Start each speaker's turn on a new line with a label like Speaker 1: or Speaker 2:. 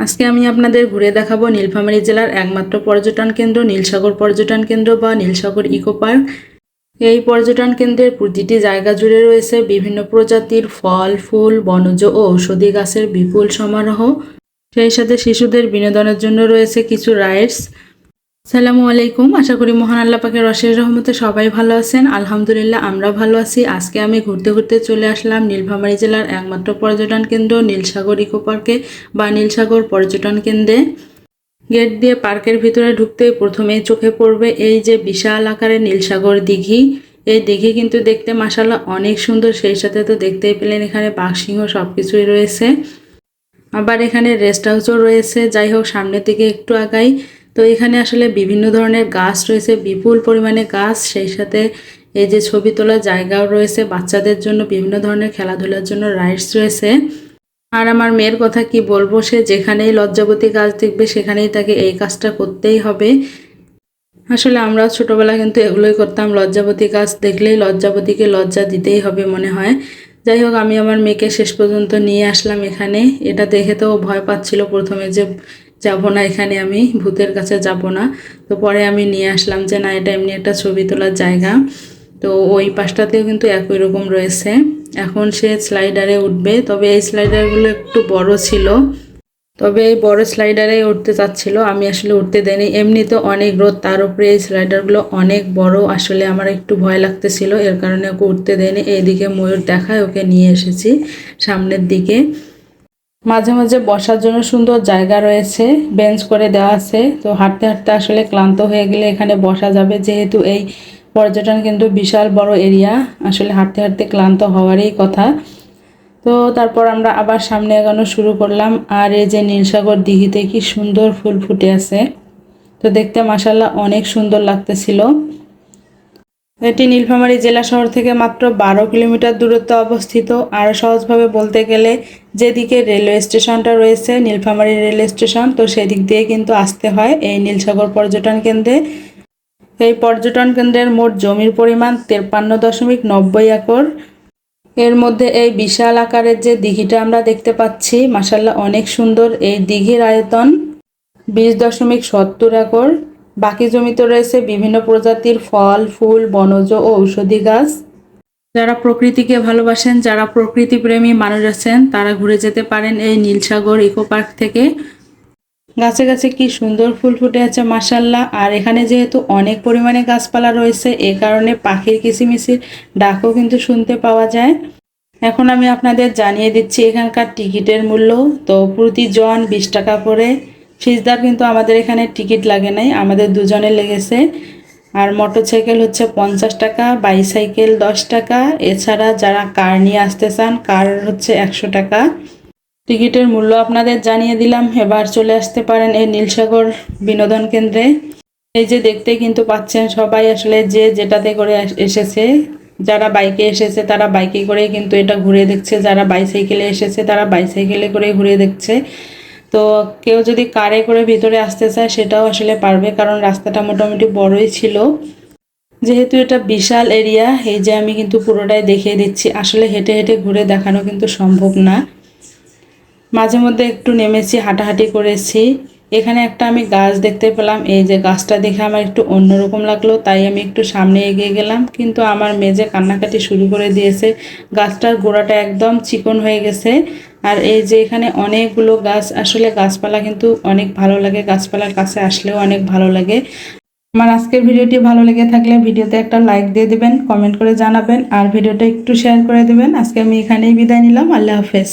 Speaker 1: আজকে আমি আপনাদের ঘুরে দেখাবো নীলফামারী জেলার একমাত্র পর্যটন কেন্দ্র, নীলসাগর পর্যটন কেন্দ্র বা নীলসাগর ইকো পার্ক। এই পর্যটন কেন্দ্রের প্রতিটি জায়গা জুড়ে রয়েছে বিভিন্ন প্রজাতির ফল, ফুল, বনজ ও ঔষধি গাছের বিপুল সমারোহ। সেই সাথে শিশুদের বিনোদনের জন্য রয়েছে কিছু রাইডস। সালামু আলাইকুম। আশা করি মহান আল্লাহ পাকের অশেষ রহমতে সবাই ভালো আছেন। আলহামদুলিল্লাহ, আমরা ভালো আছি। আজকে আমি ঘুরতে ঘুরতে চলে আসলাম নীলফামারী জেলার একমাত্র পর্যটন কেন্দ্র নীলসাগর ইকো পার্কে বা নীলসাগর পর্যটন কেন্দ্রে। গেট দিয়ে পার্কের ভিতরে ঢুকতে প্রথমেই চোখে পড়বে এই যে বিশাল আকারের নীলসাগর দিঘি। এই দিঘি কিন্তু দেখতে মাসাল্লাহ অনেক সুন্দর। সেই সাথে তো দেখতেই পেলেন এখানে বাঘসিংহ সব কিছুই রয়েছে। আবার এখানে রেস্ট হাউসও রয়েছে। যাই হোক, সামনের দিকে একটু আগাই। তো এখানে আসলে বিভিন্ন ধরনের গাছ রয়েছে, বিপুল পরিমাণে গাছ। সেই সাথে এই যে ছবি তোলার জায়গাও রয়েছে, বাচ্চাদের জন্য বিভিন্ন ধরনের খেলাধুলার জন্য রাইডস রয়েছে। আর আমার মেয়ের কথা কি বলব, সে যেখানেই লজ্জাবতী গাছ দেখবে, সেখানেই তাকে এই কাজটা করতেই হবে। আসলে আমরাও ছোটোবেলা কিন্তু এগুলোই করতাম, লজ্জাবতী গাছ দেখলেই লজ্জাবতীকে লজ্জা দিতেই হবে মনে হয়। যাই হোক, আমি আমার মেয়েকে শেষ পর্যন্ত নিয়ে আসলাম এখানে। এটা দেখে তো ভয় পাচ্ছিল প্রথমে যে যাব না, এখানে আমি ভূতের কাছে যাব না। তো পরে আমি নিয়ে আসলাম যে, না, এটা এমনি একটা ছবি তোলার জায়গা। তো ওই পাশটাতেও কিন্তু একই রকম রয়েছে। এখন সে স্লাইডারে উঠবে। তবে এই স্লাইডারগুলো একটু বড় ছিল। তবে এই বড় স্লাইডারে উঠতে চাচ্ছিল। আমি আসলে উঠতে দেয়নি এমনিতে অনেক রোদ, তার উপরে এই স্লাইডারগুলো অনেক বড়। আসলে আমার একটু ভয় লাগতেছিল। এর কারণে ওকে উঠতে দেয়নি এইদিকে ময়ূর দেখায়, ওকে নিয়ে এসেছি সামনের দিকে। মাঝে মাঝে বসার জন্য সুন্দর জায়গা রয়েছে বেঞ্চ করে দেওয়া আছে। তো হাঁটতে হাঁটতে আসলে ক্লান্ত হয়ে গেলে এখানে বসা যাবে। যেহেতু এই পর্যটন কেন্দ্র বিশাল বড় এরিয়া, আসলে হাঁটতে হাঁটতে ক্লান্ত হওয়ারই কথা। তো তারপর আমরা আবার সামনে এগানো শুরু করলাম। আর এই যে নীলসাগর দিঘিতে কি সুন্দর ফুল ফুটে আছে। তো দেখতে মাসাল্লাহ অনেক সুন্দর লাগতেছিল। এটি নীলফামারী জেলা শহর থেকে মাত্র বারো কিলোমিটার দূরত্বে অবস্থিত। আর সহজভাবে বলতে গেলে যেদিকে রেলওয়ে স্টেশনটা রয়েছে, নীলফামারী রেলওয়ে স্টেশন, তো সেদিক দিয়ে কিন্তু আসতে হয় এই নীলসাগর পর্যটন কেন্দ্রে। এই পর্যটন কেন্দ্রের মোট জমির পরিমাণ তেপ্পান্ন দশমিক নব্বই একর। এর মধ্যে এই বিশাল আকারের যে দিঘিটা আমরা দেখতে পাচ্ছি মাসাল্লাহ অনেক সুন্দর এই দিঘির আয়তন, বিশ দশমিক সত্তর একর। বাকি জমিতে রয়েছে বিভিন্ন প্রজাতির ফল, ফুল, বনজ ও ঔষধি গাছ। যারা প্রকৃতিকে ভালোবাসেন, যারা প্রকৃতি প্রেমী মানুষ আছেন, তারা ঘুরে যেতে পারেন এই নীলসাগর ইকো পার্ক থেকে। গাছে গাছে কি সুন্দর ফুল ফুটে আছে মাসাল্লাহ আর এখানে যেহেতু অনেক পরিমাণে গাছপালা রয়েছে, এ কারণে পাখির কিচিমিচির ডাকও কিন্তু শুনতে পাওয়া যায়। এখন আমি আপনাদের জানিয়ে দিচ্ছি এখানকার টিকিটের মূল্য। তো প্রতিজন বিশ টাকা করে সিজদার কিন্তু আমাদের এখানে টিকিট লাগে নাই। আমাদের দুজনে লেগেছে। আর মোটরসাইকেল হচ্ছে পঞ্চাশ টাকা, বাইসাইকেল দশ টাকা। এছাড়া যারা কার নিয়ে আসতে চান, কার হচ্ছে একশো টাকা। টিকিটের মূল্য আপনাদের জানিয়ে দিলাম। এবার চলে আসতে পারেন এই নীলসাগর বিনোদন কেন্দ্রে। এই যে দেখতে কিন্তু পাচ্ছেন সবাই আসলে যে যেটাতে করে এসেছে। যারা বাইকে এসেছে, তারা বাইকে করে কিন্তু এটা ঘুরে দেখছে। যারা বাইসাইকেলে এসেছে, তারা বাইসাইকেলে করে ঘুরে দেখছে। তো কেউ যদি কারে করে ভিতরে আসতে চায়, সেটাও আসলে পারবে, কারণ রাস্তাটা মোটামুটি বড়ই ছিল। যেহেতু এটা বিশাল এরিয়া, এই যে আমি কিন্তু পুরোটাই দেখিয়ে দিচ্ছি। আসলে হেঁটে হেঁটে ঘুরে দেখানো কিন্তু সম্ভব না। মাঝে মধ্যে একটু নেমেছি, হাঁটাহাঁটি করেছি। এখানে একটা আমি গাছ দেখতে পেলাম। এই যে গাছটা দেখে আমার একটু অন্যরকম লাগল, তাই আমি একটু সামনে এগিয়ে গেলাম। কিন্তু আমার মেজে কান্নাকাটি শুরু করে দিয়েছে। গাছটার গোড়াটা একদম চিকন হয়ে গেছে। আর এই যে এখানে অনেকগুলো গাছ, আসলে গাছপালা কিন্তু অনেক ভালো লাগে। গাছপালার কাছে আসলেও অনেক ভালো লাগে। আমার আজকের ভিডিওটি ভালো লেগে থাকলে ভিডিওতে একটা লাইক দিয়ে দিবেন, কমেন্ট করে জানাবেন, আর ভিডিওটা একটু শেয়ার করে দেবেন। আজকে আমি এখানেই বিদায় নিলাম। আল্লাহ হাফেজ।